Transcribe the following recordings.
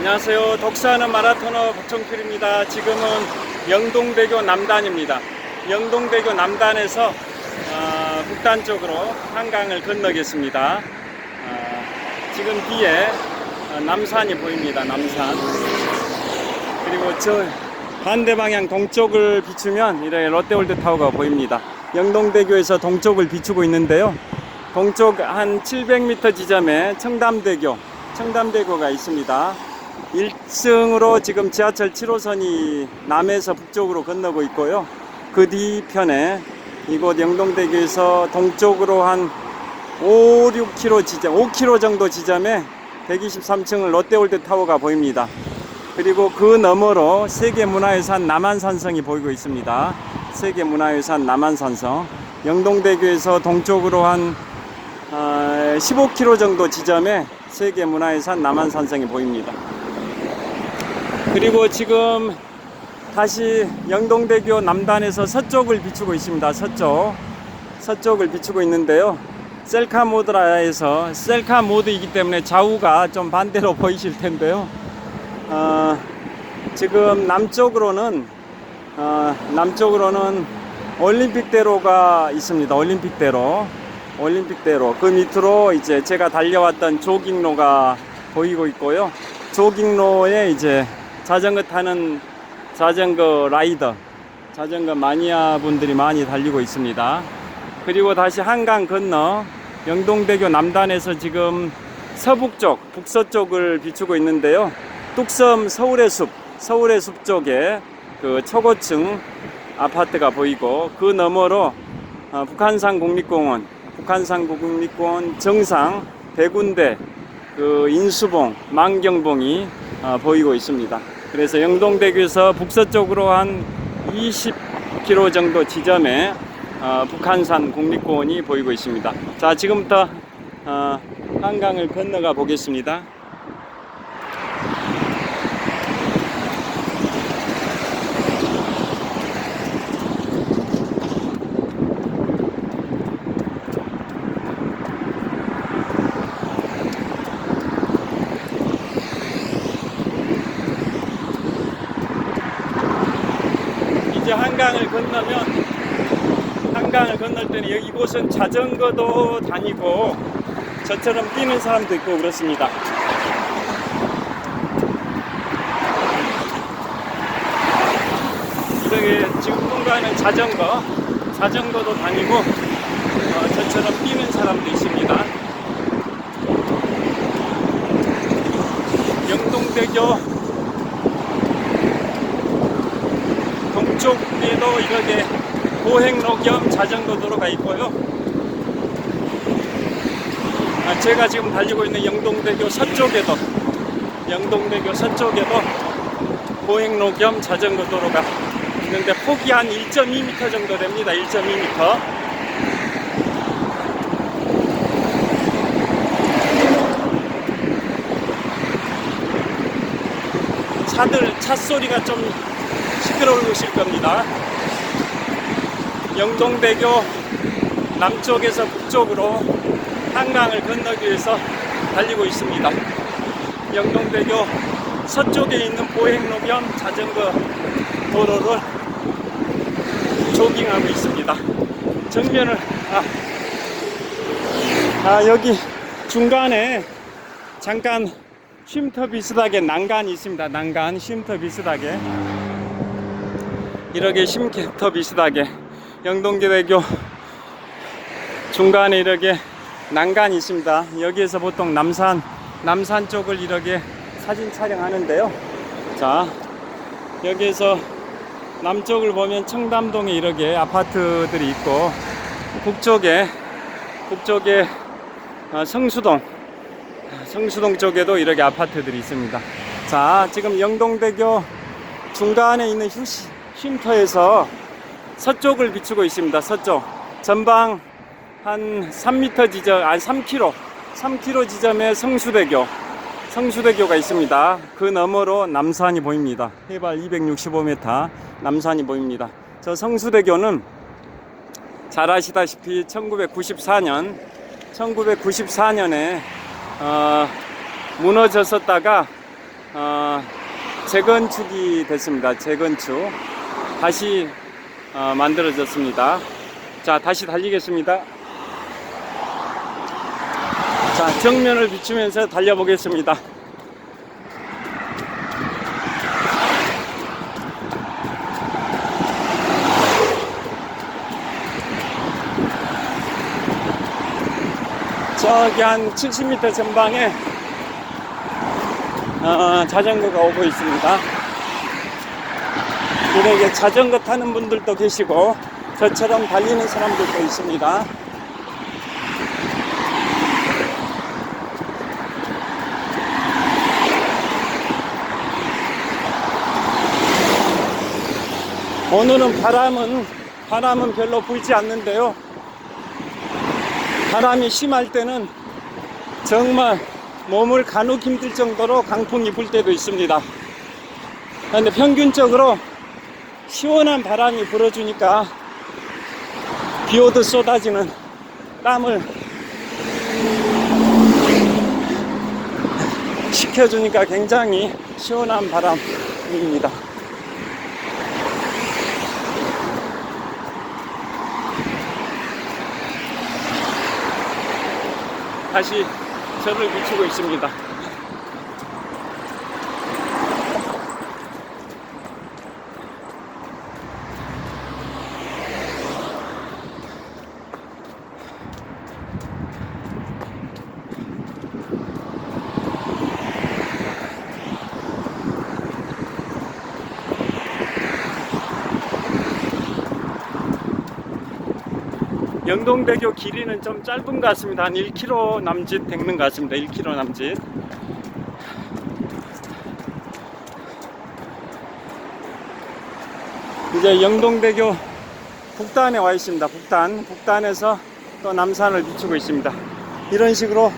안녕하세요. 독사하는 마라토너 박정필입니다. 지금은 영동대교 남단입니다. 영동대교 남단에서 어, 북단 쪽으로 한강을 건너겠습니다. 어, 지금 뒤에 어, 남산이 보입니다. 남산. 그리고 저 반대 방향 동쪽을 비추면 이렇게 롯데월드 타워가 보입니다. 영동대교에서 동쪽을 비추고 있는데요. 동쪽 한 700m 지점에 청담대교, 청담대교가 있습니다. 1층으로 지금 지하철 7호선이 남에서 북쪽으로 건너고 있고요. 그 뒤편에 이곳 영동대교에서 동쪽으로 한 5, 6km 지점, 5km 정도 지점에 123층 롯데월드 타워가 보입니다. 그리고 그 너머로 세계문화유산 남한산성이 보이고 있습니다. 세계문화유산 남한산성. 영동대교에서 동쪽으로 한 어, 15km 정도 지점에 세계문화유산 남한산성이 보입니다. 그리고 지금 다시 영동대교 남단에서 서쪽을 비추고 있습니다. 서쪽. 서쪽을 비추고 있는데요. 셀카 모드라에서 셀카 모드이기 때문에 좌우가 좀 반대로 보이실 텐데요. 어, 지금 남쪽으로는 어, 남쪽으로는 올림픽대로가 있습니다. 올림픽대로, 올림픽대로 그 밑으로 이제 제가 달려왔던 조깅로가 보이고 있고요. 조깅로에 이제 자전거 타는 자전거 라이더, 자전거 마니아 분들이 많이 달리고 있습니다. 그리고 다시 한강 건너 영동대교 남단에서 지금 서북쪽, 북서쪽을 비추고 있는데요. 뚝섬 서울의 숲, 서울의 숲 쪽에 그 초고층 아파트가 보이고 그 너머로 어, 북한산 국립공원, 북한산 국립공원 정상 대군대, 그 인수봉, 만경봉이 어, 보이고 있습니다. 그래서 영동대교에서 북서쪽으로 한 20km 정도 지점에 어, 북한산 국립공원이 보이고 있습니다. 자, 지금부터 어, 한강을 건너가 보겠습니다. 이제 한강을 건너면 한강을 건널 때는 여기 이곳은 자전거도 다니고 저처럼 뛰는 사람도 있고 그렇습니다. 이렇게 지금 통과하는 자전거, 자전거도 다니고 어, 저처럼 뛰는 사람도 있습니다. 영동대교 동쪽에도 이렇게 보행로 겸 자전거 도로 가 있고요. 아, 제가 지금 달리고 있는 영동대교 서쪽에도 영동대교 서쪽에도 보행로 겸 자전거 도로가 있는데 폭이 한 1.2m 정도 됩니다. 1.2m. 차들 차 소리가 좀 시끄러우실 겁니다. 영동대교 남쪽에서 북쪽으로 한강을 건너기 위해서 달리고 있습니다. 영동대교 서쪽에 있는 보행로 겸 자전거 도로를 조깅하고 있습니다. 정면을 아, 아 여기 중간에 잠깐 쉼터 비슷하게 난간이 있습니다. 난간 쉼터 비슷하게 이렇게 쉼터 비슷하게 영동대교 중간에 이렇게 난간이 있습니다. 여기에서 보통 남산 남산 쪽을 이렇게 사진 촬영하는데요. 자 여기에서 남쪽을 보면 청담동에 이렇게 아파트들이 있고 북쪽에 북쪽에 어, 성수동 성수동 쪽에도 이렇게 아파트들이 있습니다. 자 지금 영동대교 중간에 있는 휴시 쉼터에서 서쪽을 비추고 있습니다. 서쪽 전방 한 3m 지점, 아니 3km, 3km 지점에 성수대교, 성수대교가 있습니다. 그 너머로 남산이 보입니다. 해발 265m 남산이 보입니다. 저 성수대교는 잘 아시다시피 1994년, 1994년에 어, 무너졌었다가 어, 재건축이 됐습니다. 재건축 다시 어, 만들어졌습니다. 자 다시 달리겠습니다. 자 정면을 비추면서 달려보겠습니다. 저기 한 70m 전방에 어, 자전거가 오고 있습니다. 이렇게 자전거 타는 분들도 계시고 저처럼 달리는 사람들도 있습니다. 오늘은 바람은 바람은 별로 불지 않는데요. 바람이 심할 때는 정말 몸을 가누기 힘들 정도로 강풍이 불 때도 있습니다. 그런데 평균적으로 시원한 바람이 불어주니까 비 오듯 쏟아지는 땀을 식혀주니까 굉장히 시원한 바람입니다. 다시 저를 비추고 있습니다. 영동대교 길이는 좀 짧은 것 같습니다. 한 1km 남짓 되는 것 같습니다. 1km 남짓. 이제 영동대교 북단에 와 있습니다. 북단. 북단에서 또 남산을 비추고 있습니다. 이런 식으로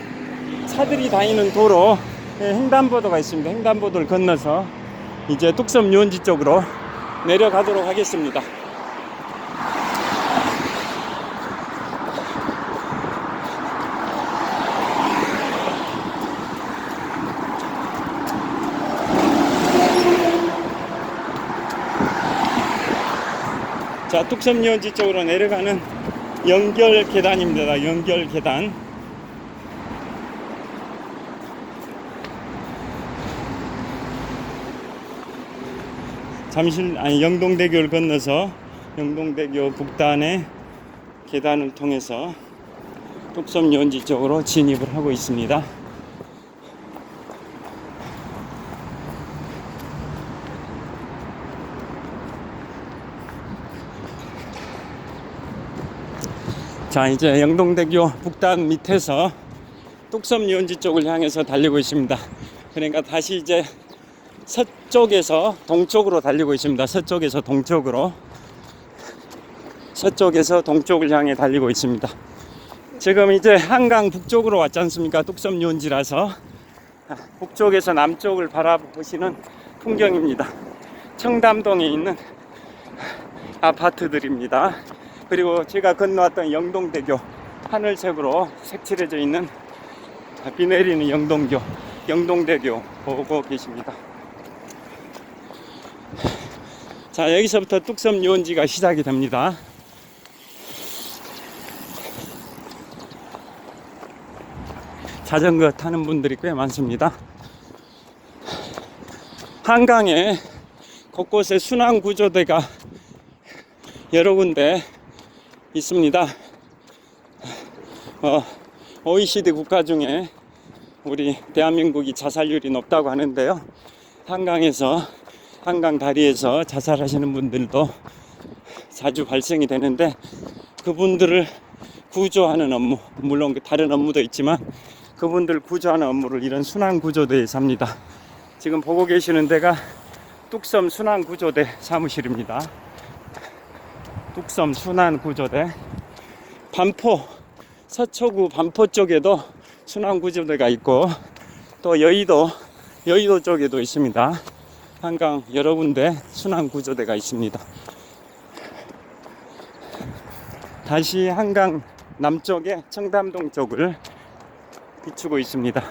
차들이 다니는 도로, 예, 횡단보도가 있습니다. 횡단보도를 건너서 이제 뚝섬 유원지 쪽으로 내려가도록 하겠습니다. 뚝섬 유원지 쪽으로 내려가는 연결 계단입니다. 연결 계단. 잠실 아니 영동대교를 건너서 영동대교 북단의 계단을 통해서 뚝섬 유원지 쪽으로 진입을 하고 있습니다. 자 이제 영동대교 북단 밑에서 뚝섬 유원지 쪽을 향해서 달리고 있습니다. 그러니까 다시 이제 서쪽에서 동쪽으로 달리고 있습니다. 서쪽에서 동쪽으로 서쪽에서 동쪽을 향해 달리고 있습니다. 지금 이제 한강 북쪽으로 왔지 않습니까? 뚝섬 유원지라서 아, 북쪽에서 남쪽을 바라보시는 풍경입니다. 청담동에 있는 아파트들입니다. 그리고 제가 건너왔던 영동대교 하늘색으로 색칠해져 있는 비 내리는 영동교 영동대교 보고 계십니다. 자 여기서부터 뚝섬 유원지가 시작이 됩니다. 자전거 타는 분들이 꽤 많습니다. 한강에 곳곳에 순환 구조대가 여러 군데 있습니다. 어, OECD 국가 중에 우리 대한민국이 자살률이 높다고 하는데요. 한강에서 한강 다리에서 자살하시는 분들도 자주 발생이 되는데 그분들을 구조하는 업무 물론 그 다른 업무도 있지만 그분들 구조하는 업무를 이런 순환 구조대에서 합니다. 지금 보고 계시는 데가 뚝섬 순환 구조대 사무실입니다. 뚝섬 순환 구조대 반포 서초구 반포 쪽에도 순환 구조대가 있고 또 여의도 여의도 쪽에도 있습니다. 한강 여러 군데 순환 구조대가 있습니다. 다시 한강 남쪽에 청담동 쪽을 비추고 있습니다.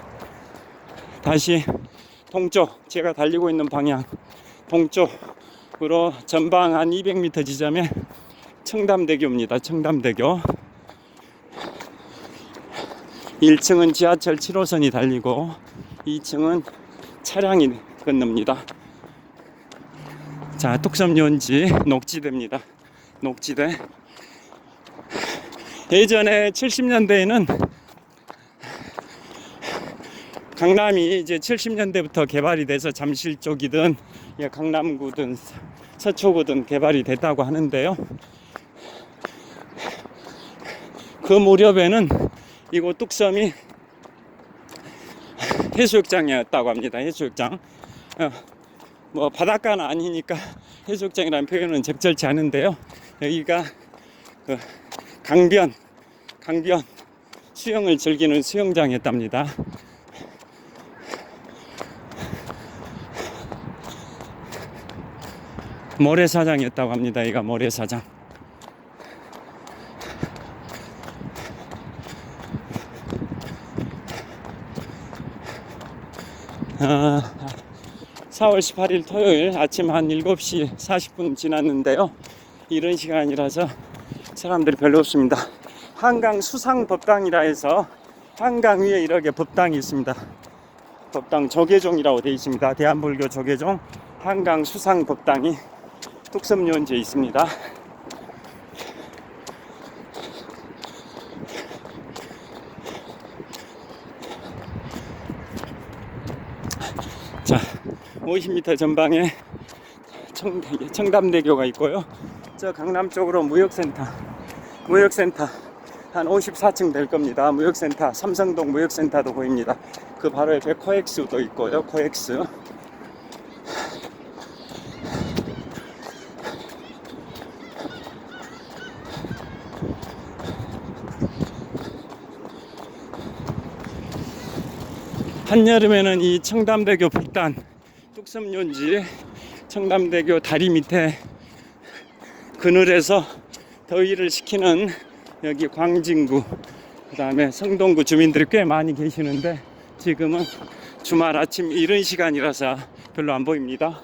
다시 동쪽 제가 달리고 있는 방향 동쪽으로 전방 한 200m 지점에 청담대교입니다. 청담대교 1층은 지하철 7호선이 달리고 2층은 차량이 건넙니다. 자, 뚝섬연지 녹지대입니다. 녹지대. 예전에 70년대에는 강남이 이제 70년대부터 개발이 돼서 잠실 쪽이든 예, 강남구든 서초구든 개발이 됐다고 하는데요. 그 무렵에는 이곳 뚝섬이 해수욕장이었다고 합니다. 해수욕장. 어, 뭐 바닷가는 아니니까 해수욕장이라는 표현은 적절치 않은데요. 여기가 그 강변, 강변 수영을 즐기는 수영장이었답니다. 모래사장이었다고 합니다. 여기가 모래사장. 아, 4월 18일 토요일 아침 한 7시 40분 지났는데요. 이런 시간이라서 사람들이 별로 없습니다. 한강 수상법당이라 해서 한강 위에 이렇게 법당이 있습니다. 법당 조계종이라고 되어 있습니다. 대한불교 조계종 한강 수상법당이 뚝섬유원지에 있습니다. 자, 50m 전방에 청, 청담 대교가 있고요. 저 강남 쪽으로 무역센터, 무역센터 한 54층 될 겁니다. 무역센터, 삼성동 무역센터도 보입니다. 그 바로 옆에 코엑스도 있고요. 코엑스. 한여름에는 이 청담대교 북단 뚝섬연지 청담대교 다리 밑에 그늘에서 더위를 식히는 여기 광진구 그 다음에 성동구 주민들이 꽤 많이 계시는데 지금은 주말 아침 이른 시간이라서 별로 안 보입니다.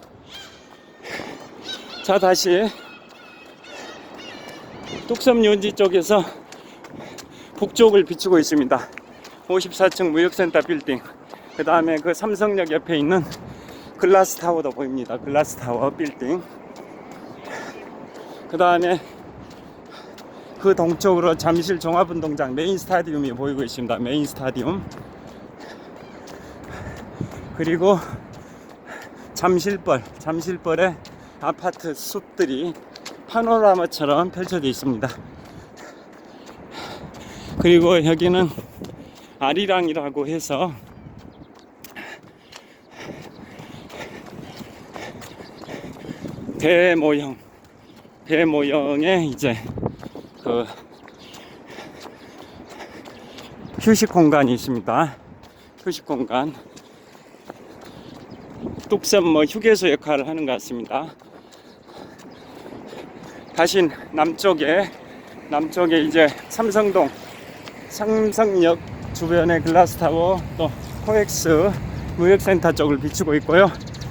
자 다시 뚝섬연지 쪽에서 북쪽을 비추고 있습니다. 54층 무역센터 빌딩 그 다음에 그 삼성역 옆에 있는 글라스 타워도 보입니다. 글라스 타워 빌딩. 그 다음에 그 동쪽으로 잠실 종합운동장 메인 스타디움이 보이고 있습니다. 메인 스타디움. 그리고 잠실벌, 잠실벌의 아파트 숲들이 파노라마처럼 펼쳐져 있습니다. 그리고 여기는 아리랑이라고 해서 배 모형, 배 모형에 이제 그 휴식 공간이 있습니다. 휴식 공간. 뚝섬 뭐 휴게소 역할을 하는 것 같습니다. 다시 남쪽에 남쪽에 이제 삼성동 삼성역 주변의 글라스타워 또 코엑스 무역센터 쪽을 비추고 있고요.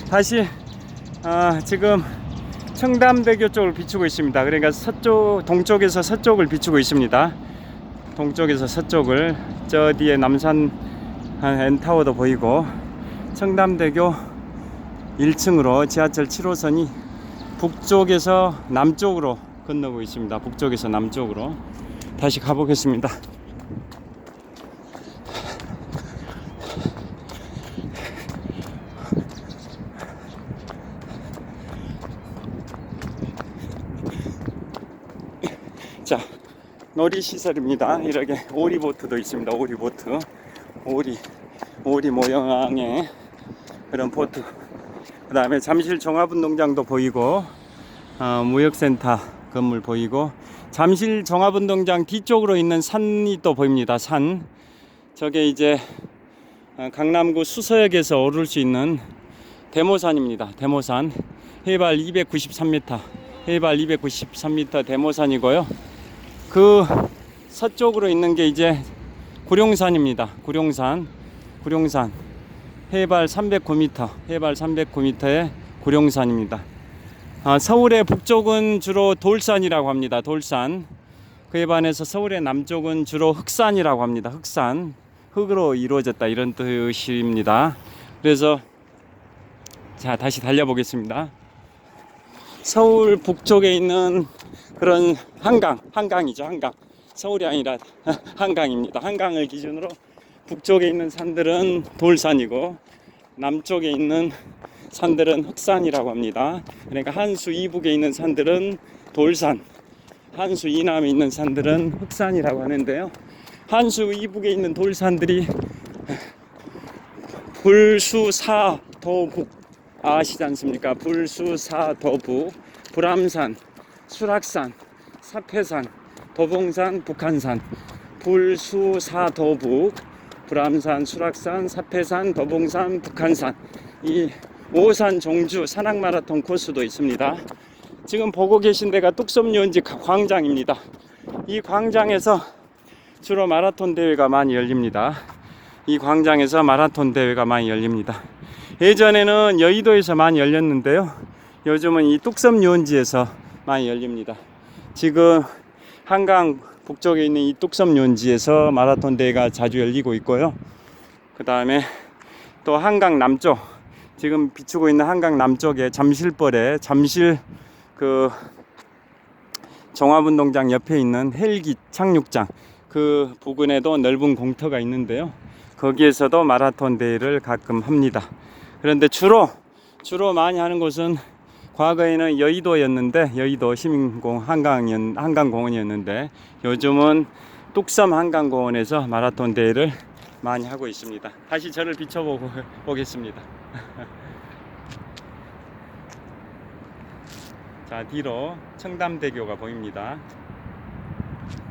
다시 아, 지금 청담대교 쪽을 비추고 있습니다. 그러니까 서쪽 동쪽에서 서쪽을 비추고 있습니다. 동쪽에서 서쪽을 저 뒤에 남산 엔타워도 보이고 청담대교 1층으로 지하철 7호선이 북쪽에서 남쪽으로 건너고 있습니다. 북쪽에서 남쪽으로 다시 가보겠습니다. 자, 놀이 시설입니다. 이렇게 오리보트도 있습니다. 오리보트, 오리, 오리 모양의 그런 보트. 그 다음에 잠실 종합운동장도 보이고, 어, 무역센터 건물 보이고, 잠실 종합운동장 뒤쪽으로 있는 산이 또 보입니다. 산. 저게 이제 어, 강남구 수서역에서 오를 수 있는 대모산입니다. 대모산. 해발 293m. 해발 293m 대모산이고요. 그 서쪽으로 있는 게 이제 구룡산입니다. 구룡산, 구룡산. 해발 309m, 해발 309m의 구룡산입니다. 아, 서울의 북쪽은 주로 돌산이라고 합니다. 돌산. 그에 반해서 서울의 남쪽은 주로 흑산이라고 합니다. 흑산. 흙으로 이루어졌다 이런 뜻입니다. 그래서 자 다시 달려보겠습니다. 서울 북쪽에 있는 그런 한강, 한강이죠, 한강. 서울이 아니라 한강입니다. 한강을 기준으로 북쪽에 있는 산들은 돌산이고 남쪽에 있는 산들은 흑산이라고 합니다. 그러니까 한수 이북에 있는 산들은 돌산, 한수 이남에 있는 산들은 흑산이라고 하는데요. 한수 이북에 있는 돌산들이 불수사도북 아시지 않습니까? 불수사도북, 불암산, 수락산, 사패산, 도봉산, 북한산, 불수사도북, 불암산, 수락산, 사패산, 도봉산, 북한산 이 오산 종주 산악 마라톤 코스도 있습니다. 지금 보고 계신 데가 뚝섬유원지 광장입니다. 이 광장에서 주로 마라톤 대회가 많이 열립니다. 이 광장에서 마라톤 대회가 많이 열립니다. 예전에는 여의도에서 많이 열렸는데요. 요즘은 이 뚝섬 유원지에서 많이 열립니다. 지금 한강 북쪽에 있는 이 뚝섬 유원지에서 마라톤 대회가 자주 열리고 있고요. 그 다음에 또 한강 남쪽, 지금 비추고 있는 한강 남쪽에 잠실벌에 잠실 그 종합운동장 옆에 있는 헬기 착륙장 그 부근에도 넓은 공터가 있는데요. 거기에서도 마라톤 대회를 가끔 합니다. 그런데 주로 주로 많이 하는 곳은 과거에는 여의도였는데 여의도 시민공 한강 한강공원이었는데 요즘은 뚝섬 한강공원에서 마라톤 대회를 많이 하고 있습니다. 다시 저를 비춰보고 보겠습니다. 자 뒤로 청담대교가 보입니다.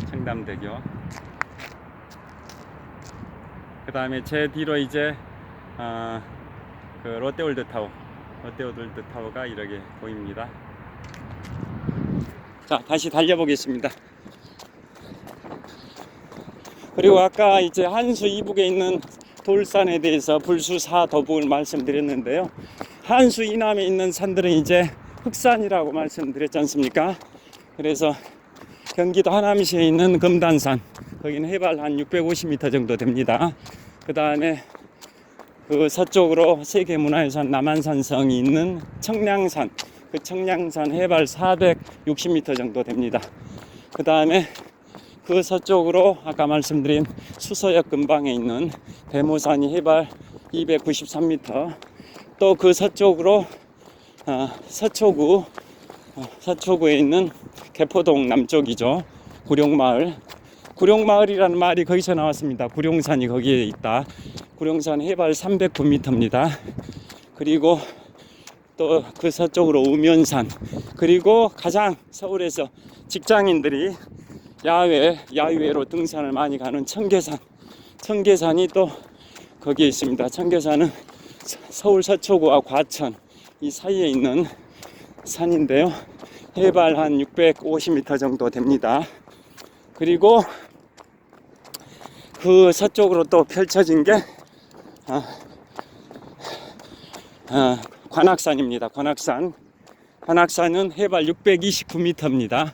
청담대교. 그 다음에 제 뒤로 이제 어, 그 롯데월드 타워, 롯데월드 타워가 이렇게 보입니다. 자 다시 달려보겠습니다. 그리고 아까 이제 한수 이북에 있는 돌산에 대해서 불수사 도북을 말씀드렸는데요. 한수 이남에 있는 산들은 이제 흑산이라고 말씀드렸지 않습니까? 그래서 경기도 하남시에 있는 금단산 거기는 해발 한 650m 정도 됩니다. 그 다음에 그 서쪽으로 세계문화유산 남한산성이 있는 청량산. 그 청량산 해발 460m 정도 됩니다. 그 다음에 그 서쪽으로 아까 말씀드린 수서역 근방에 있는 대모산이 해발 293m 또 그 서쪽으로 어, 서초구 어, 서초구에 있는 개포동 남쪽이죠. 구룡마을. 구룡마을이라는 말이 거기서 나왔습니다. 구룡산이 거기에 있다 구룡산 해발 309m입니다. 그리고 또 그 서쪽으로 우면산. 그리고 가장 서울에서 직장인들이 야외 야외로 등산을 많이 가는 청계산. 청계산이 또 거기에 있습니다. 청계산은 서- 서울 서초구와 과천 이 사이에 있는 산인데요. 해발 한 650m 정도 됩니다. 그리고 그 서쪽으로 또 펼쳐진 게 아, 아, 관악산입니다 관악산 관악산은 해발 629m입니다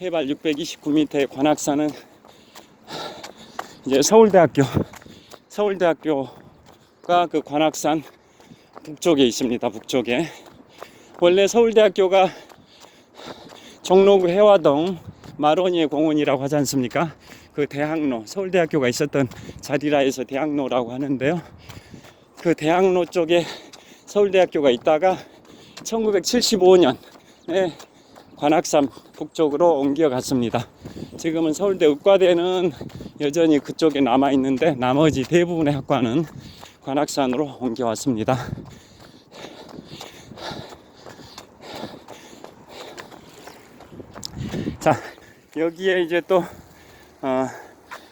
해발 629m의 관악산은 이제 서울대학교 서울대학교가 그 관악산 북쪽에 있습니다. 북쪽에 원래 서울대학교가 종로구 해화동 마로니에 공원이라고 하지 않습니까? 그 대학로 서울대학교가 있었던 자리라 해서 대학로라고 하는데요. 그 대학로 쪽에 서울대학교가 있다가 1975년에 관악산 북쪽으로 옮겨갔습니다. 지금은 서울대 의과대는 여전히 그쪽에 남아 있는데 나머지 대부분의 학과는 관악산으로 옮겨왔습니다. 자 여기에 이제 또 어,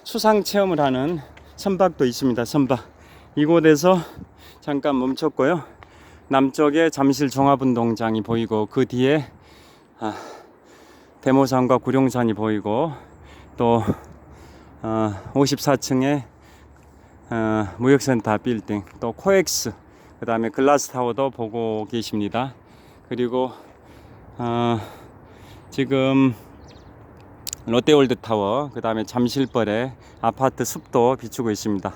수상 체험을 하는 선박도 있습니다. 선박 이곳에서 잠깐 멈췄고요. 남쪽에 잠실 종합운동장이 보이고 그 뒤에 아, 대모산과 구룡산이 보이고 또 어, 54층에 어, 무역센터 빌딩 또 코엑스 그 다음에 글라스타워도 보고 계십니다. 그리고 어, 지금 롯데월드 타워 그 다음에 잠실벌의 아파트 숲도 비추고 있습니다.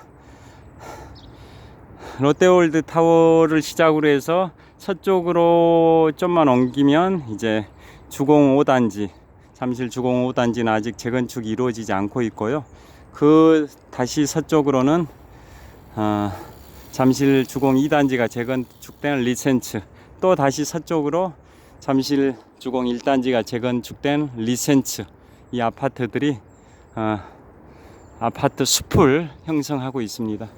롯데월드 타워를 시작으로 해서 서쪽으로 좀만 옮기면 이제 주공 5단지 잠실 주공 5단지는 아직 재건축이 이루어지지 않고 있고요. 그 다시 서쪽으로는 어, 잠실 주공 2단지가 재건축된 리센츠 또 다시 서쪽으로 잠실 주공 1단지가 재건축된 리센츠 이 아파트들이 어, 아파트 숲을 형성하고 있습니다.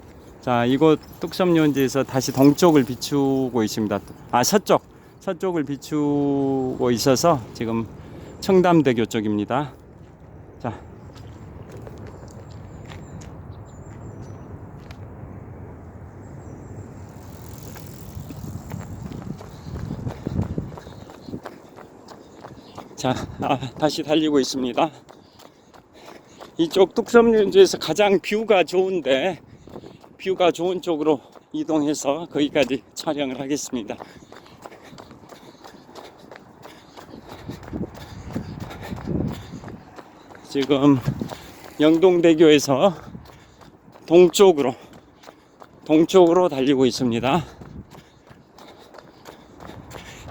자, 이곳 뚝섬유원지에서 다시 동쪽을 비추고 있습니다. 아, 서쪽, 서쪽을 비추고 있어서 지금 청담대교 쪽입니다. 자, 아, 다시 달리고 있습니다. 이쪽 뚝섬유원지에서 가장 뷰가 좋은데 뷰가 좋은 쪽으로 이동해서 거기까지 촬영을 하겠습니다. 지금 영동대교에서 동쪽으로 동쪽으로 달리고 있습니다.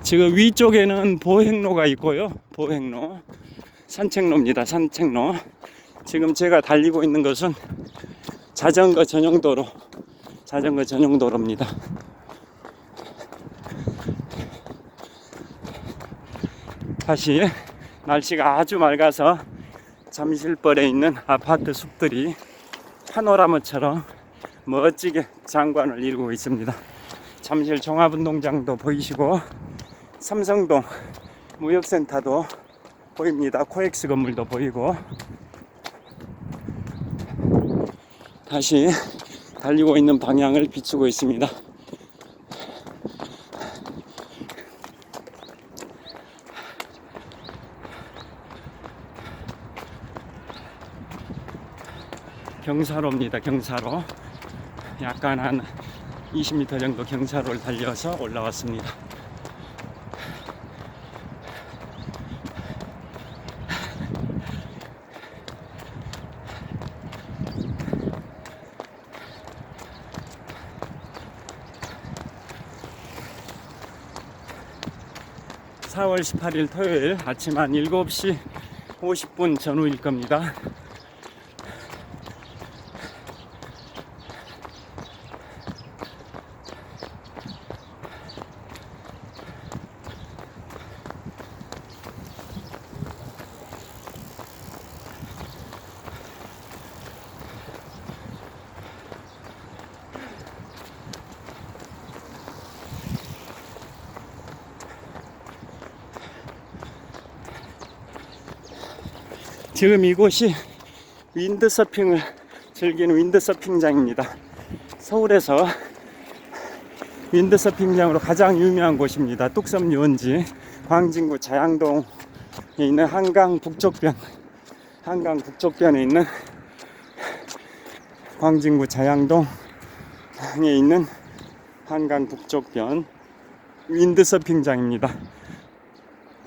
지금 위쪽에는 보행로가 있고요. 보행로 산책로입니다. 산책로. 지금 제가 달리고 있는 것은 자전거 전용 도로 자전거 전용 도로입니다. 다시 날씨가 아주 맑아서 잠실벌에 있는 아파트 숲들이 파노라마처럼 멋지게 장관을 이루고 있습니다. 잠실 종합운동장도 보이시고 삼성동 무역센터도 보입니다. 코엑스 건물도 보이고 다시 달리고 있는 방향을 비추고 있습니다. 경사로입니다. 경사로. 약간 한 20m 정도 경사로를 달려서 올라왔습니다. 사월 18일 토요일 아침 한 7시 50분 전후일 겁니다. 지금 이곳이 윈드서핑을 즐기는 윈드서핑장입니다. 서울에서 윈드서핑장으로 가장 유명한 곳입니다. 뚝섬 유원지 광진구 자양동에 있는 한강 북쪽변 한강 북쪽변에 있는 광진구 자양동에 있는 한강 북쪽변 윈드서핑장입니다.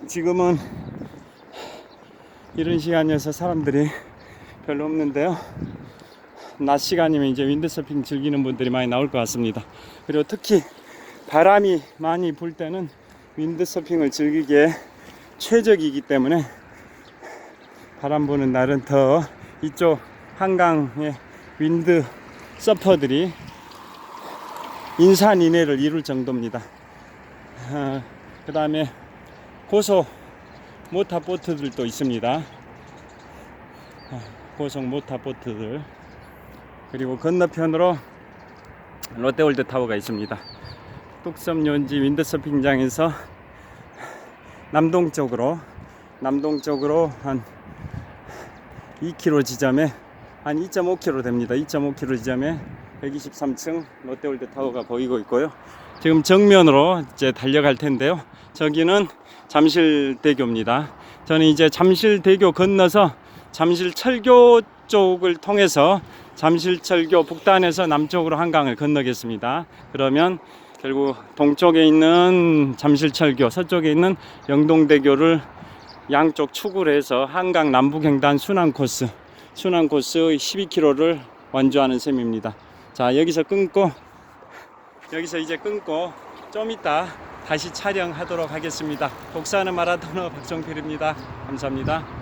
지금은 이런 시간이어서 사람들이 별로 없는데요. 낮 시간이면 이제 윈드서핑 즐기는 분들이 많이 나올 것 같습니다. 그리고 특히 바람이 많이 불 때는 윈드서핑을 즐기기에 최적이기 때문에 바람 부는 날은 더 이쪽 한강의 윈드 서퍼들이 인산인해를 이룰 정도입니다. 어, 그 다음에 고소 모타 보트들도 있습니다. 아, 고속 모타 보트들 그리고 건너편으로 롯데월드 타워가 있습니다. 뚝섬 연지 윈드서핑장에서 남동쪽으로 남동쪽으로 한 2km 지점에 한 2.5km 됩니다. 2.5km 지점에 123층 롯데월드 타워가 보이고 있고요. 지금 정면으로 이제 달려갈 텐데요. 저기는 잠실대교입니다. 저는 이제 잠실대교 건너서 잠실철교 쪽을 통해서 잠실철교 북단에서 남쪽으로 한강을 건너겠습니다. 그러면 결국 동쪽에 있는 잠실철교, 서쪽에 있는 영동대교를 양쪽 축을 해서 한강 남북횡단 순환 코스, 순환 코스 12km를 완주하는 셈입니다. 자, 여기서 끊고 여기서 이제 끊고 좀 이따 다시 촬영하도록 하겠습니다. 독사하는 마라토너 박정필입니다. 감사합니다.